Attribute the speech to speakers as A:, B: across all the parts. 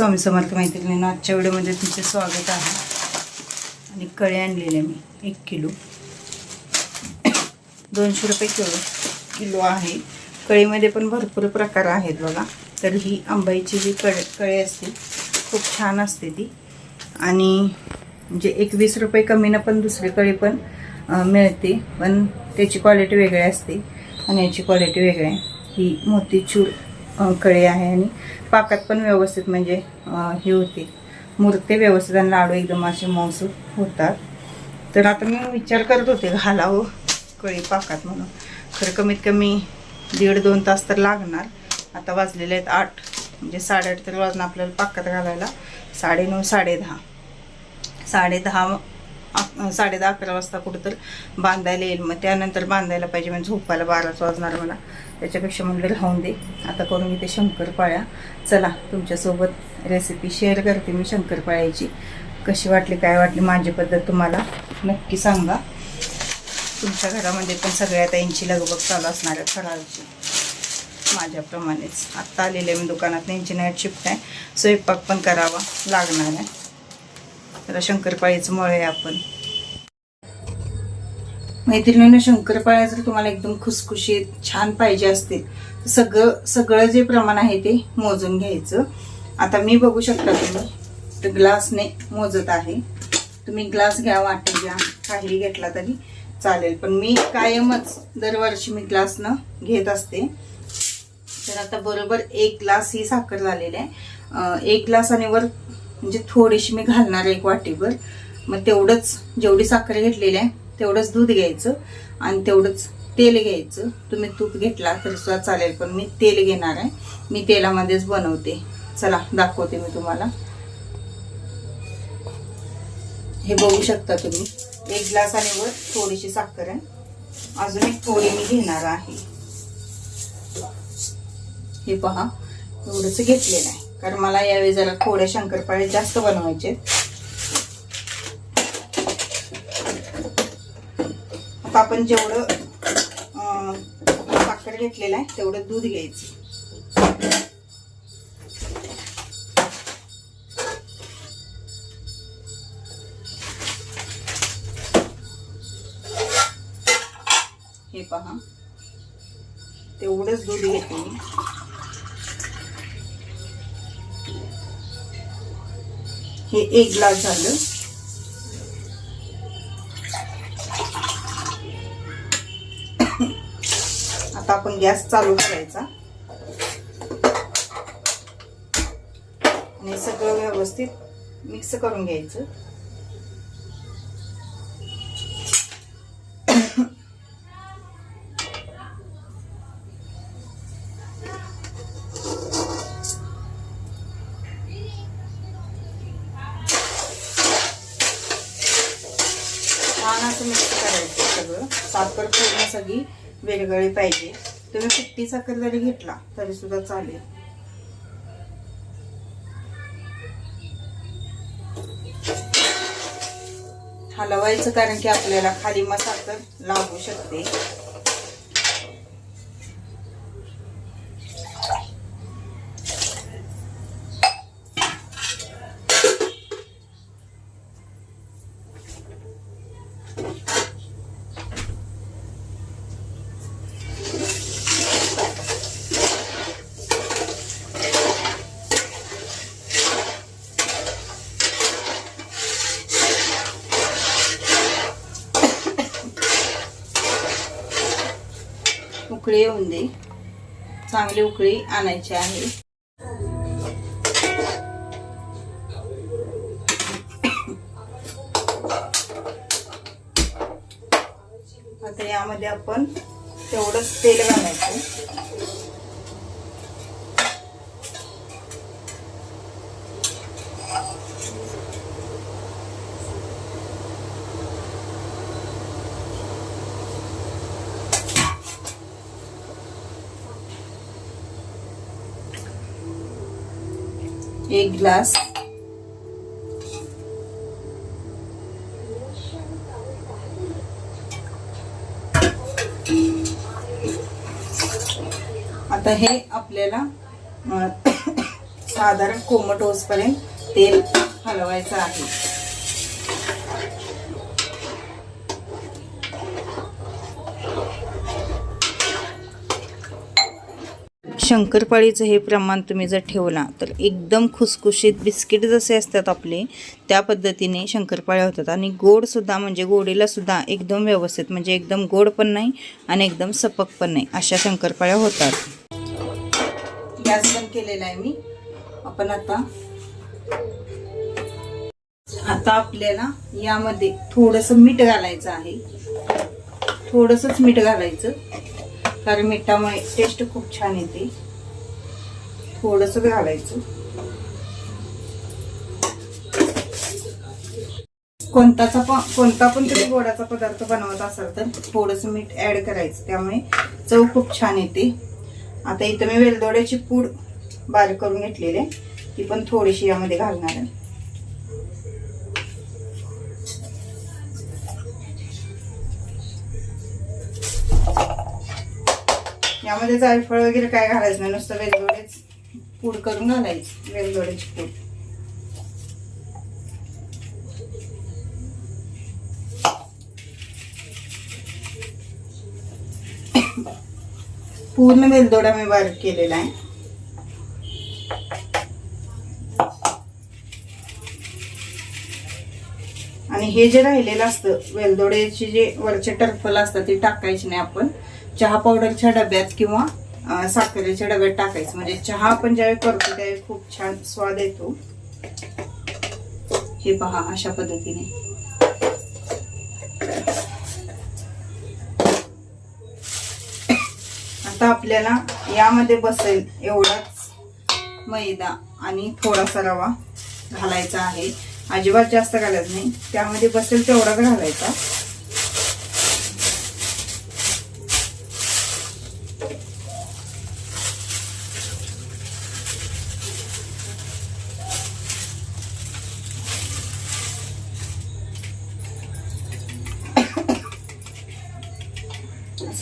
A: स्वामी समर्थ मैत्रिणींना आजच्या व्हिडिओमध्ये तुमचे स्वागत आहे. आणि कळे आणलेले मी एक किलो. दोनशे रुपये किलो किलो आहे. कळीमध्ये पण भरपूर प्रकार आहेत बघा. तर ही आंबाईची जी कळ कळे असते खूप छान असते ती. आणि म्हणजे एकवीस रुपये कमीनं पण दुसरी कळी पण मिळते. पण त्याची क्वालिटी वेगळी असते. आणि याची क्वालिटी वेगळी आहे. ही मोतीचूर कळी आहे आणि पाकात पण व्यवस्थित म्हणजे हे होते. मूर्ते व्यवस्थित आणि लाडू एकदम असे मौसूद होतात. तर आता मी विचार करत होते घालावं कळी पाकात म्हणून. खरं कमीत कमी दीड दोन तास तर लागणार. आता वाजलेले आहेत आठ. म्हणजे साडेआठ तर वाजणं आपल्याला पाकात घालायला. साडेनऊ साडेदहा साडेदहा साडेदहा अकरा वाजता कुठं तर बांधायला येईल. मग त्यानंतर बांधायला पाहिजे. म्हणजे झोपायला बाराच वाजणार मला. त्याच्यापेक्षा म्हणलं राहून दे. आता करून इथे शंकरपाळ्या. चला तुमच्यासोबत रेसिपी शेअर करते मी शंकरपाळ्याची. कशी वाटली काय वाटली माझी पद्धत तुम्हाला नक्की सांगा. तुमच्या घरामध्ये पण सगळ्या ताईंची लगबग चालू असणार आहे फराळची. माझ्याप्रमाणेच. आत्ता आलेले मी दुकानात त्यांची नाईट शिफ्ट आहे. स्वयंपाक पण करावा लागणार आहे. तर शंकरपाळीचं मळे आपण. मैत्रिणीनं शंकरपाळ्या जर तुम्हाला एकदम खुसखुशीत छान पाहिजे असतील तर सगळं सगळं जे प्रमाण आहे ते मोजून घ्यायचं. आता मी बघू शकता तुम्ही तर ग्लासने मोजत आहे. तुम्ही ग्लास घ्या वाटी घ्या काही घेतला तरी चालेल. पण मी कायमच दरवर्षी मी ग्लासनं घेत असते. तर आता बरोबर एक ग्लास ही साखर झालेली आहे. एक ग्लास आणि वर म्हणजे थोडीशी मी घालणार आहे एक वाटीभर. मग तेवढंच जेवढी साखर घेतलेली आहे तेवढंच दूध घ्यायचं आणि तेवढंच तेल घ्यायचं. तुम्ही तूप घेतला तरी सुद्धा चालेल पण मी तेल घेणार आहे. मी तेलामध्येच बनवते. चला दाखवते मी तुम्हाला. हे बघू शकता तुम्ही. एक ग्लास आणि वर थोडीशी साखर आहे. अजून एक थोडी मी घेणार आहे. हे पहा एवढंच घेतलेलं आहे. कारण मला यावेळी जरा थोड्या शंकरपाळे जास्त बनवायचे आहेत. आपण जेवढं साखर घेतलेलं आहे तेवढं दूध घ्यायचं. हे पहा. तेवढंच दूध घेते मी. हे एक ग्लास झालं. आपण गॅस चालू करायचा. आणि सगळं व्यवस्थित मिक्स करून घ्यायचं. छान असं मिक्स करायचं सगळं. साखर पूर्ण सगळी वेगळी पाहिजे. तुम्ही सुट्टी साखर जरी घेतला तरी सुद्धा चालेल. हलवायचं कारण की आपल्याला खाली मसाकर लागू शकते. उकळी येऊन दे. चांगली उकळी आणायची आहे. आता यामध्ये आपण तेवढंच तेल घालायचं एक ग्लास आता हे आपल्याला साधारण कोमट होसपर्यंत तेल हलवायचं आहे. शंकरपाळीचं हे प्रमाण तुम्ही जर ठेवला तर एकदम खुसखुशीत बिस्किट जसे असतात आपले त्या पद्धतीने शंकरपाळ्या होतात. आणि गोडसुद्धा म्हणजे गोडीलासुद्धा एकदम व्यवस्थित म्हणजे एकदम गोड पण नाही आणि एकदम सपक पण नाही अशा शंकरपाळ्या होतात. गॅस बंद केलेला आहे मी. आपण आता आता आपल्याला यामध्ये थोडंसं मीठ घालायचं आहे. थोडंसंच मीठ घालायचं. कारण मिठामुळे टेस्ट खूप छान येते. थोडंसं घालायचं. कोणताचा पण कोणता पण तुम्ही गोडाचा पदार्थ बनवत असाल तर थोडंसं मीठ ऍड करायचं. त्यामुळे चव खूप छान येते. आता इथं मी वेलदोड्याची पूड बारीक करून घेतलेली आहे. ती पण थोडीशी यामध्ये घालणार आहे. यामध्ये जायफळ वगैरे काय घालायचं नाही. नुसतं वेलदोडेच पूड करून घालायचं. वेलदोड्याची पूड. पूर्ण वेलदोडा मी बारीक केलेला आहे. आणि हे जे राहिलेलं असतं वेलदोड्याची जे वरचे टर्फल असतात ते टाकायचे नाही आपण. चहा पावडरच्या डब्यात किंवा साखरेच्या डब्यात टाकायचं. म्हणजे चहा आपण ज्यावेळी करतो त्यावेळी खूप छान स्वाद येतो. हे पहा अशा पद्धतीने. आता आपल्याला यामध्ये बसेल एवढाच मैदा आणि थोडासा रवा घालायचा आहे. अजिबात जास्त घालायचं नाही. त्यामध्ये बसेल तेवढाच घालायचा.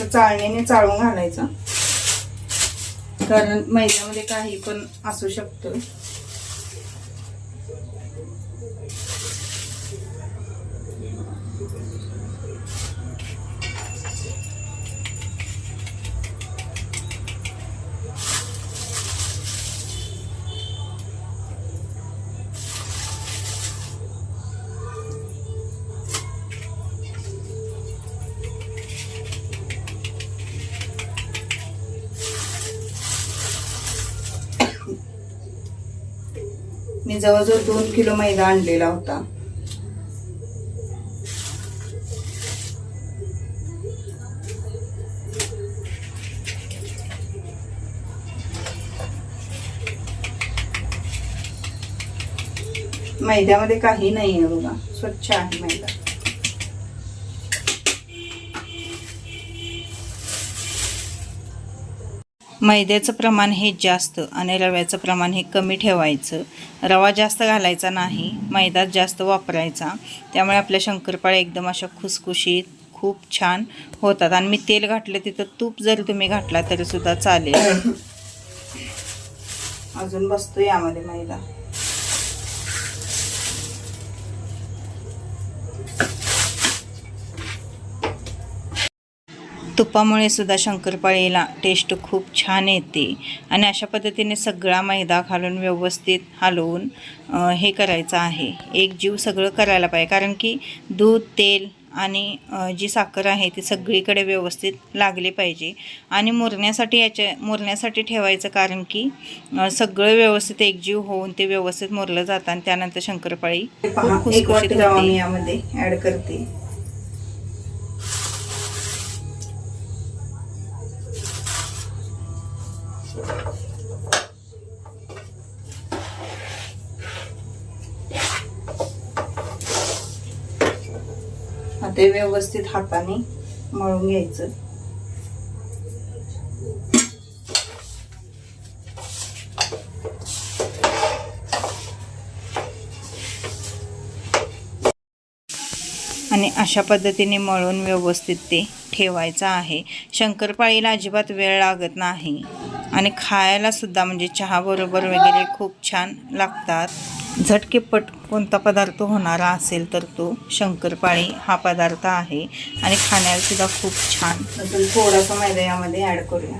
A: चाळणीने चाळून घालायचं. कारण मैद्यामध्ये काही पण असू शकतं. मी जवळजवळ दोन किलो मैदा आणलेला होता. मैद्यामध्ये काही नाही आहे बघा स्वच्छ आहे मैदा. मैद्याचं प्रमाण हे जास्त आणि रव्याचं प्रमाण हे कमी ठेवायचं. रवा जास्त घालायचा नाही मैदा जास्त वापरायचा. त्यामुळे आपल्या शंकरपाळ्या एकदम अशा खुसखुशीत खूप छान होतात. आणि मी तेल घातलं तिथं तूप जरी तुम्ही घातला तरीसुद्धा चालेल. अजून बसतो यामध्ये मैदा. तुपामुळे सुद्धा शंकरपाळीला टेस्ट खूप छान येते. आणि अशा पद्धतीने सगळा मैदा घालून व्यवस्थित हलवून हे करायचं आहे. एक जीव सगळं करायला पाहिजे. कारण की दूध तेल आणि जी साखर आहे ती सगळीकडे व्यवस्थित लागली पाहिजे. आणि मुरण्यासाठी याच्या मुरण्यासाठी ठेवायचं कारण की सगळं व्यवस्थित एकजीव होऊन ते व्यवस्थित मुरलं जातं आणि त्यानंतर शंकरपाळी खूप खुसखुशीत. यामध्ये ऍड करते. ते व्यवस्थित हाताने मळून घ्यायचं. आणि अशा पद्धतीने मळून व्यवस्थित ते ठेवायचं आहे. शंकरपाळीला अजिबात वेळ लागत नाही. आणि खायलासुद्धा म्हणजे चहाबरोबर वगैरे खूप छान लागतात. झटकेपट कोणता पदार्थ होणारा असेल तर तो शंकरपाळी हा पदार्थ आहे. आणि खाण्यालासुद्धा खूप छान. अजून थोडासा मैदा यामध्ये ॲड करूया.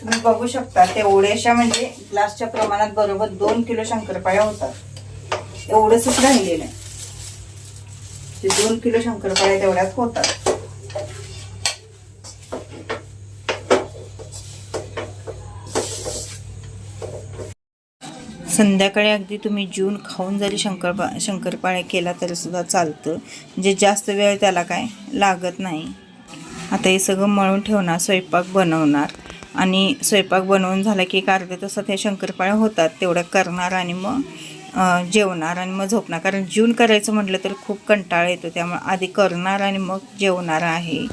A: तुम्ही बघू शकता तेवढ्याशा म्हणजे ग्लासच्या प्रमाणात बरोबर दोन किलो शंकरपाळ्या होतात. एवढंच राहिलेलं आहे. ते दोन किलो शंकरपाळ्या तेवढ्यात होतात. संध्याकाळी अगदी तुम्ही जून खाऊन जरी शंकरपा शंकरपाळ्या केला तरीसुद्धा चालतं. म्हणजे जास्त वेळ त्याला काय लागत नाही. आता हे सगळं मळून ठेवणार स्वयंपाक बनवणार. आणि स्वयंपाक बनवून झाला की एक अर्ध्या तासात हे शंकरपाळ्या होतात तेवढ्या करणार आणि मग जेवणार आणि मग झोपणार. कारण जून करायचं म्हटलं तर खूप कंटाळा येतो. त्यामुळे आधी करणार आणि मग जेवणार आहे.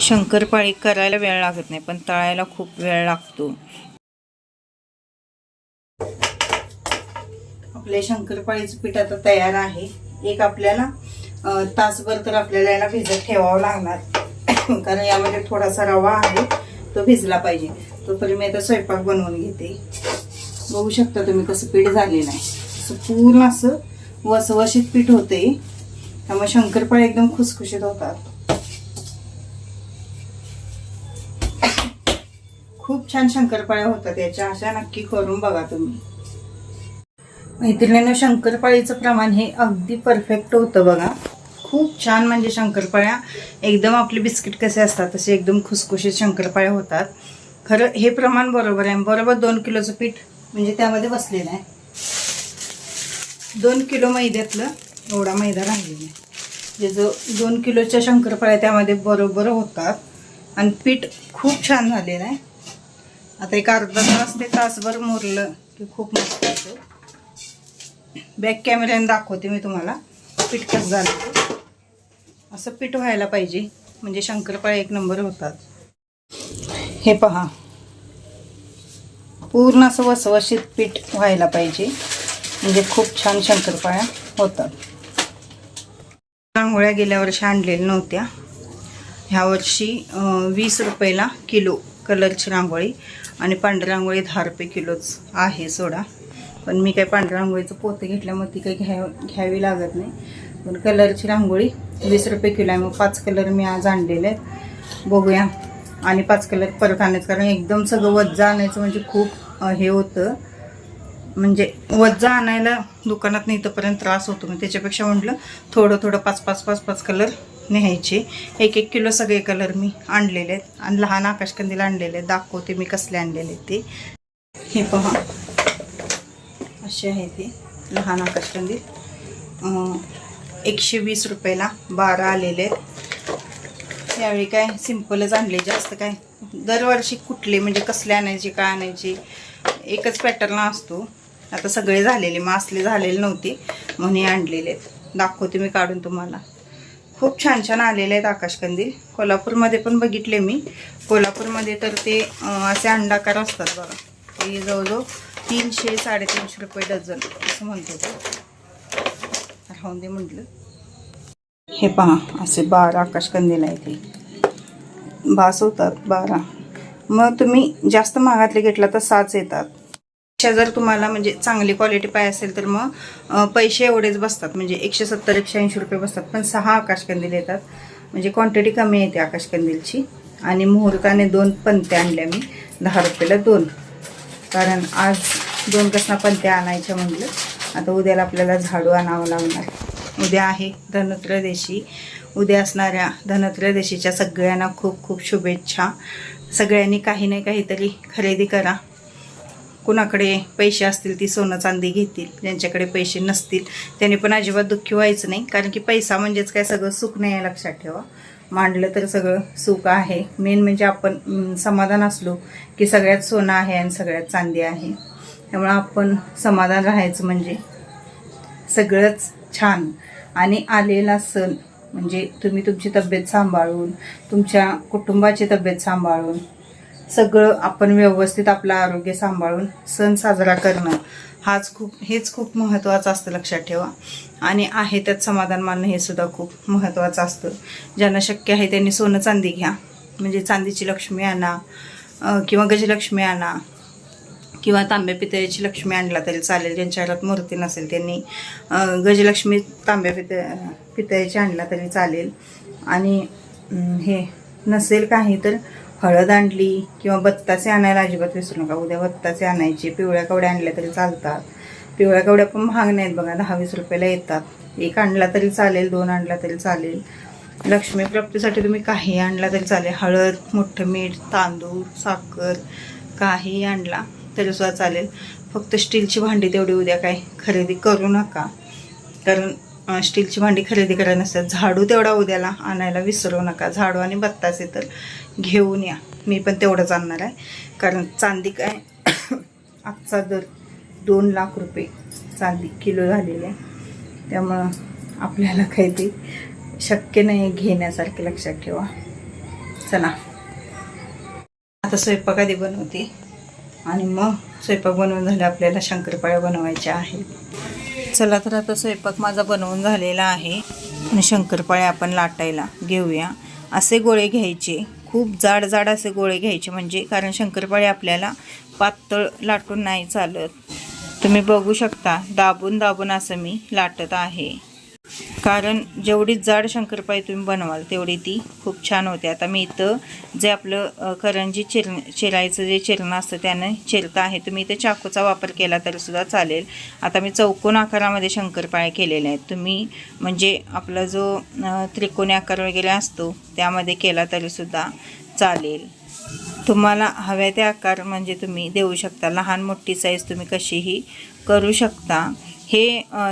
A: शंकरपाळी करायला वेळ लागत नाही पण तळायला खूप वेळ लागतो. आपले शंकरपाळीचं पीठ आता तयार आहे. एक आपल्याला तासभर तर आपल्याला याला भिजत ठेवावं लागणार. कारण यामध्ये थोडासा रवा आहे तो भिजला पाहिजे. तोपर्यंत मी आता स्वयंपाक बनवून घेते. बघू शकता तुम्ही कसं पीठ झालेलं आहे. पूर्ण असं वसवशीत पीठ होते. त्यामुळे शंकरपाळे एकदम खुसखुशीत होतात. खूप छान शंकरपाळ्या होतात याच्या. अशा नक्की करून बघा तुम्ही. मैत्रिणीनं शंकरपाळीचं प्रमाण हे अगदी परफेक्ट होतं बघा. खूप छान म्हणजे शंकरपाळ्या. एकदम आपले बिस्किट कसे असतात तसे एकदम खुसखुशीत शंकरपाळ्या होतात. खरं हे प्रमाण बरोबर आहे. बरोबर दोन किलोचं पीठ म्हणजे त्यामध्ये बसलेलं आहे. दोन किलो मैद्यातलं एवढा मैदा राहिलेला आहे. जे जो दोन किलोच्या शंकरपाळ्या त्यामध्ये बरोबर होतात. आणि पीठ खूप छान झालेलं आहे. आता एक अर्धा तास ते तासभर मुरलं की खूप मस्त होतं. बॅक कॅमेऱ्याने दाखवते मी तुम्हाला. पीठ कसं झालं. असं पीठ व्हायला पाहिजे. म्हणजे शंकरपाळे एक नंबर होतात. हे पहा. पूर्ण असं वसवशीत पीठ व्हायला पाहिजे. म्हणजे खूप छान शंकरपाळ्या होतात. रांगोळ्या गेल्या वर्षी आणलेल्या नव्हत्या. ह्या वर्षी वीस रुपयाला किलो कलरची रांगोळी आणि पांढरी रांगोळी दहा रुपये किलोच आहे सोडा. पण मी काही पांढऱ्या रांगोळीचं पोतं घेतल्यामुळे ती काही घ्या घ्यावी लागत नाही. पण कलरची रांगोळी वीस रुपये किलो आहे. मग पाच कलर मी आज आणलेले आहेत. बघूया. आणि पाच कलर परत आणायचं. कारण एकदम सगळं वज्जा आणायचं म्हणजे खूप हे होतं. म्हणजे वज्जा आणायला दुकानात नाही इथंपर्यंत त्रास होतो. मग त्याच्यापेक्षा म्हटलं थोडं थोडं पाच पाच पाच पाच कलर न्यायचे. एक एक किलो सगळे कलर मी आणलेले आहेत. आणि लहान आकाशकंदील आणलेले आहेत. दाखवते मी कसले आणलेले आहेत ते. हे पहा. असे आहे ते लहान आकाशकंदील. एकशे वीस रुपयाला बारा आलेले आहेत. यावेळी काय सिम्पलच आणले. जास्त काय दरवर्षी कुठले म्हणजे कसले आणायचे काय आणायचे एकच पॅटर्न असतो. आता सगळे झालेले मासले झालेले नव्हते म्हणून हे आणलेले आहेत. दाखवते मी काढून तुम्हाला. खूप छान छान आलेले आहेत आकाशकंदील. कोल्हापूरमध्ये पण बघितले मी. कोल्हापूरमध्ये तर ते असे अंडाकार असतात बघा. ते जवळजवळ तीनशे साडेतीनशे रुपये डझन असं म्हणतो ते. राहून दे म्हटलं. हे पहा असे बारा आकाशकंदील आहे ते बास होतात बारा. मग तुम्ही जास्त महागातले घेतला तर साच येतात. इच्छा जर तुम्हाला म्हणजे चांगली क्वालिटी पाहिजे असेल तर मग पैसे एवढेच बसतात. म्हणजे एकशे सत्तर एकशे ऐंशी रुपये बसतात. पण सहा आकाशकंदील येतात. म्हणजे क्वांटिटी कमी येते आकाशकंदीलची आणि मुहूर्ताने दोन पंत्या आणल्या मी. दहा रुपयाला दोन. कारण आज दोन कसना पंत्या आणायच्या म्हटलं. आता उद्याला आपल्याला झाडू आणावं लागणार. उद्या आहे धनत्रयोदशी. उद्या असणाऱ्या धनत्रयोदशीच्या सगळ्यांना खूप खूप शुभेच्छा. सगळ्यांनी काही नाही काहीतरी खरेदी करा. कुणाकडे पैसे असतील ती सोनं चांदी घेतील ज्यांच्याकडे पैसे नसतील त्यांनी पण अजिबात दुःखी व्हायचं नाही. कारण की पैसा म्हणजेच काय? सगळं सुख नाही आहे लक्षात ठेवा. मांडलं तर सगळं सुख आहे. मेन म्हणजे आपण समाधान असलो की सगळ्यात सोनं आहे आणि सगळ्यात चांदी आहे. त्यामुळं आपण समाधान राहायचं म्हणजे सगळंच छान. आणि आलेला सण म्हणजे तुम्ही तुमची तब्येत सांभाळून तुमच्या कुटुंबाची तब्येत सांभाळून सगळं आपण व्यवस्थित आपलं आरोग्य सांभाळून सण साजरा करणं हाच खूप हेच खूप महत्त्वाचं असतं लक्षात ठेवा. आणि आहे त्यात समाधान मानणं हे सुद्धा खूप महत्त्वाचं असतं. ज्यांना शक्य आहे त्यांनी सोनं चांदी घ्या. म्हणजे चांदीची लक्ष्मी आणा किंवा गजलक्ष्मी आणा किंवा तांब्या पितळेची लक्ष्मी आणला तरी चालेल. ज्यांच्या घरात मूर्ती नसेल त्यांनी गजलक्ष्मी तांब्या पित पितळेची आणला तरी चालेल. आणि हे नसेल काही तर हळद आणली किंवा बत्ताचे आणायला अजिबात विसरू नका. उद्या बत्ताचे आणायचे पिवळ्या कवड्या आणल्या तरी चालतात. पिवळ्या कवड्या पण महाग नाहीत बघा दहा वीस रुपयाला येतात. एक आणला तरी चालेल दोन आणला तरी चालेल. लक्ष्मी प्राप्तीसाठी तुम्ही काही आणला तरी चालेल. हळद मोठं मीठ तांदूळ साखर काही आणला तरी सुद्धा चालेल. फक्त स्टीलची भांडी तेवढी उद्या काय खरेदी करू नका. कारण स्टीलची भांडी खरेदी करायला नसतात. झाडू तेवढा उद्याला आणायला विसरू नका. झाडू आणि बत्ताचे तर घेऊन या. मी पण तेवढंच आणणार आहे. कारण चांदी काय? आजचा दर दोन लाख रुपये चांदी किलो झालेली आहे. त्यामुळं आपल्याला काही ते शक्य नाही घेण्यासारखे लक्षात ठेवा. चला. आता स्वयंपाक आधी बनवते. आणि मग स्वयंपाक बनवून झाले आपल्याला शंकरपाळ्या बनवायच्या आहेत. चला तर आता स्वयंपाक माझा बनवून झालेला आहे. आणि शंकरपाळे आपण लाटायला घेऊया. असे गोळे घ्यायचे. खूप जाड जाड असे गोळे घ्यायचे म्हणजे कारण शंकरपाळे आपल्याला पातळ लाटून नाही चालत. तुम्ही बघू शकता दाबून दाबून असं मी लाटत आहे. कारण जेवढी जाड शंकरपाळी तुम्ही बनवाल तेवढी ती खूप छान होते. आता मी इथं जे आपलं करंजी चिर चिरायचं जे चिरणं असतं त्यानं चिरतं आहे. तुम्ही इथं चाकूचा वापर केला तरीसुद्धा चालेल. आता मी चौकोन आकारामध्ये शंकरपाळ्या केलेले आहेत. तुम्ही म्हणजे आपला जो त्रिकोणी आकार वगैरे असतो त्यामध्ये केला तरीसुद्धा चालेल. तुम्हाला हव्या ते आकार म्हणजे तुम्ही देऊ शकता. लहान मोठी साईज तुम्ही कशीही करू शकता. हे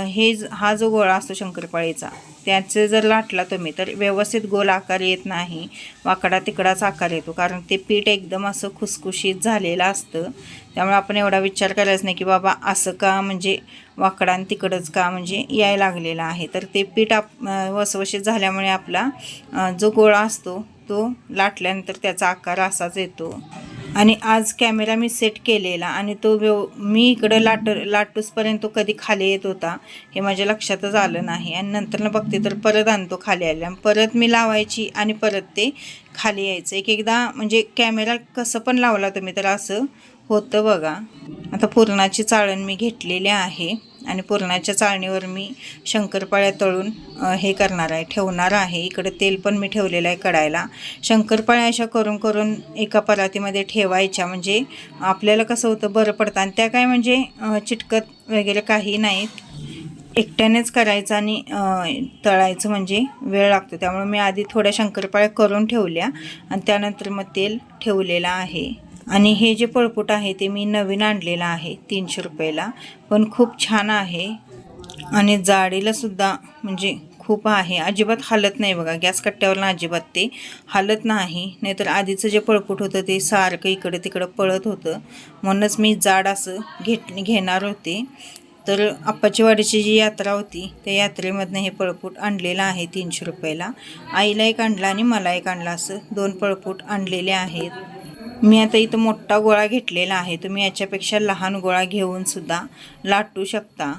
A: हे ज- हा जो गोळा असतो शंकरपाळीचा त्याचं जर लाटला तुम्ही तर व्यवस्थित गोल आकार येत नाही. वाकडा तिकडाच आकार येतो कारण ते पीठ एकदम असं खुसखुशीत झालेलं असतं. त्यामुळे आपण एवढा विचार करायचा नाही की बाबा असं का म्हणजे वाकडा आणि तिकडंच का म्हणजे याय लागलेलं आहे. तर ते पीठ आप वसवशीत झाल्यामुळे आपला जो गोळा असतो तो लाटल्यानंतर त्याचा आकार असाच येतो. आणि आज कॅमेरा मी सेट केलेला आणि तो व्यव मी इकडं लाट लाटूसपर्यंत तो कधी खाली येत होता हे माझ्या लक्षातच आलं नाही. आणि नंतर बघते तर परत आणतो खाली आल्या परत मी लावायची आणि परत ते खाली यायचं. एक एकदा म्हणजे कॅमेरा कसं पण लावला तुम्ही तर असं होतं बघा. आता पुरणाची चाळण मी घेतलेली आहे आणि पुरणाच्या चाळणीवर मी शंकरपाळ्या तळून हे करणार आहे ठेवणार आहे. इकडे तेल पण मी ठेवलेलं आहे कडायला शंकरपाळ्या अशा करून करून एका परातीमध्ये ठेवायच्या. म्हणजे आपल्याला कसं होतं बरं पडतं. आणि त्या काय म्हणजे चिटकत वगैरे काही नाहीत. एकट्यानेच करायचं आणि तळायचं म्हणजे वेळ लागतो. त्यामुळे मी आधी थोड्या शंकरपाळ्या करून ठेवल्या आणि त्यानंतर मग तेल ठेवलेलं आहे. आणि हे जे पळपूट आहे ते मी नवीन आणलेलं आहे तीनशे रुपयाला. पण खूप छान आहे. आणि जाडीला सुद्धा म्हणजे खूप आहे. अजिबात हालत नाही बघा. गॅस कट्ट्यावरनं अजिबात ते हालत नाही. नाहीतर आधीचं जे पळपूट होतं ते सारखं इकडं तिकडं पळत होतं. म्हणूनच मी जाड असं घेत घेणार होते. तर आप्पाचीवाडीची जी यात्रा होती त्या यात्रेमधनं हे पळपूट आणलेलं आहे तीनशे रुपयाला. आईला एक आणला आणि मला एक आणला असं दोन पळपूट आणलेले आहेत. मी आता इथं मोठा गोळा घेतलेला आहे. तुम्ही याच्यापेक्षा लहान गोळा घेऊन सुद्धा लाटू शकता.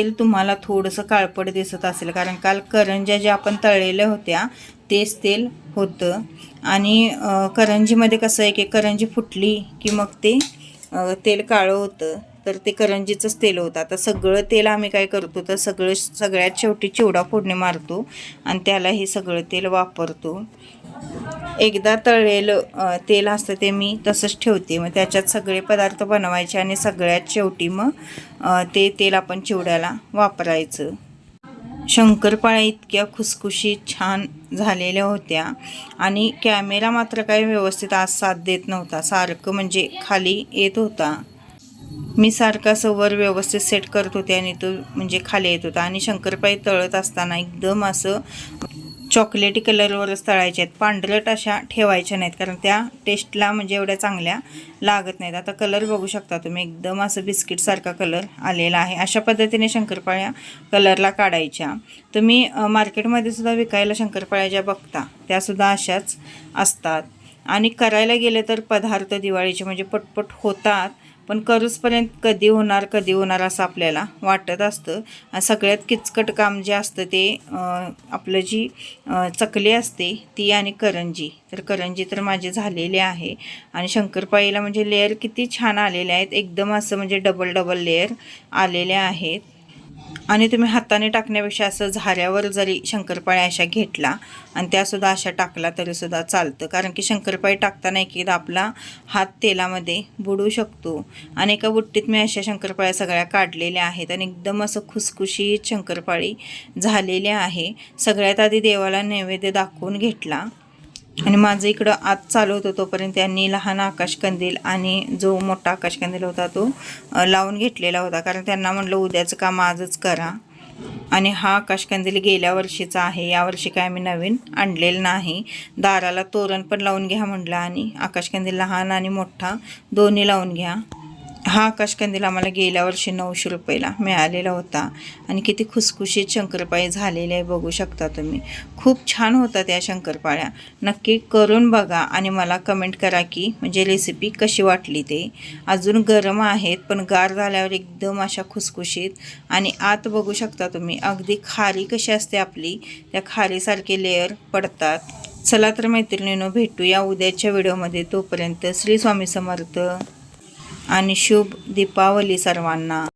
A: तेल तुम्हाला थोडंसं काळपट दिसत असेल. कारण काल करंज्या ज्या आपण तळलेल्या होत्या तेच तेल होतं. आणि करंजीमध्ये कसं आहे की करंजी फुटली की मग ते तेल काळं होतं. तर ते करंजीचंच तेल होतं. आता सगळं तेल आम्ही काय करतो? तर सगळं सगळ्यात शेवटी चिवडा फोडणी मारतो आणि त्याला हे सगळं तेल वापरतो. एकदा तळलेलं तेल असतं ते मी तसंच ठेवते. मग त्याच्यात सगळे पदार्थ बनवायचे आणि सगळ्यात शेवटी मग ते तेल आपण चिवड्याला वापरायचं. शंकरपाळ्या इतक्या खुसखुशीत छान झालेल्या होत्या आणि कॅमेरा मात्र काही व्यवस्थित आज साथ देत नव्हता. सारखं म्हणजे खाली येत होता. मी सारखा सवर वर व्यवस्थित सेट करत होते आणि तो म्हणजे खाली येत होता. आणि शंकरपाळी तळत असताना एकदम असं चॉकलेटी कलरवरच तळायच्या आहेत. पांढरट अशा ठेवायच्या नाहीत कारण त्या टेस्टला म्हणजे एवढ्या चांगल्या लागत नाहीत. आता कलर बघू शकता तुम्ही. एकदम असं बिस्किटसारखा कलर आलेला आहे. अशा पद्धतीने शंकरपाळ्या कलरला काढायच्या. तुम्ही मार्केटमध्ये सुद्धा विकायला शंकरपाळ्या ज्या बघता त्यासुद्धा अशाच असतात. आणि करायला गेले तर पदार्थ दिवाळीचे म्हणजे पटपट होतात. पण करूचपर्यंत कधी होणार कधी होणार असं आपल्याला वाटत असतं. सगळ्यात किचकट काम जे असतं ते आपलं जी चकली असते ती आणि करंजी. तर करंजी तर माझे झालेले आहे. आणि शंकरपाळीला म्हणजे लेअर किती छान आलेले आहेत. एकदम असं म्हणजे डबल डबल लेअर आलेले आहेत. आणि तुम्ही हाताने टाकण्यापेक्षा असं झाऱ्यावर जरी शंकरपाळ्या अशा घेतला आणि त्यासुद्धा अशा टाकला तरीसुद्धा चालतं. कारण की शंकरपाळी टाकताना एक एकदा आपला हात तेलामध्ये बुडू शकतो. आणि एका बुट्टीत मी अशा शंकरपाळ्या सगळ्या काढलेल्या आहेत आणि एकदम असं खुसखुशीत शंकरपाळी झालेल्या आहे. सगळ्यात आधी देवाला नैवेद्य दाखवून घेतला. आणि माझं इकडं आत चालू होतं तोपर्यंत त्यांनी लहान आकाशकंदील आणि जो मोठा आकाशकंदील होता तो लावून घेतलेला होता. कारण त्यांना म्हटलं उद्याचं काम आजच करा. आणि हा आकाशकंदील गेल्या वर्षीचा आहे. यावर्षी काय आम्ही नवीन आणलेलं नाही. दाराला तोरण पण लावून घ्या म्हटलं आणि आकाशकंदील लहान आणि मोठा दोन्ही लावून घ्या. हा आकाशकंदील आम्हाला गेल्या वर्षी नऊशे रुपयाला मिळालेला होता. आणि किती खुसखुशीत शंकरपाळी झालेले आहे बघू शकता तुम्ही. खूप छान होतात त्या शंकरपाळ्या. नक्की करून बघा आणि मला कमेंट करा की म्हणजे रेसिपी कशी वाटली ते. अजून गरम आहेत पण गार झाल्यावर एकदम अशा खुसखुशीत. आणि आत बघू शकता तुम्ही अगदी खारी कशी असते आपली त्या खारीसारखे लेअर पडतात. चला तर मैत्रिणीनं भेटूया उद्याच्या व्हिडिओमध्ये तोपर्यंत श्री स्वामी समर्थ. आणि शुभ दीपावली सर्वांना.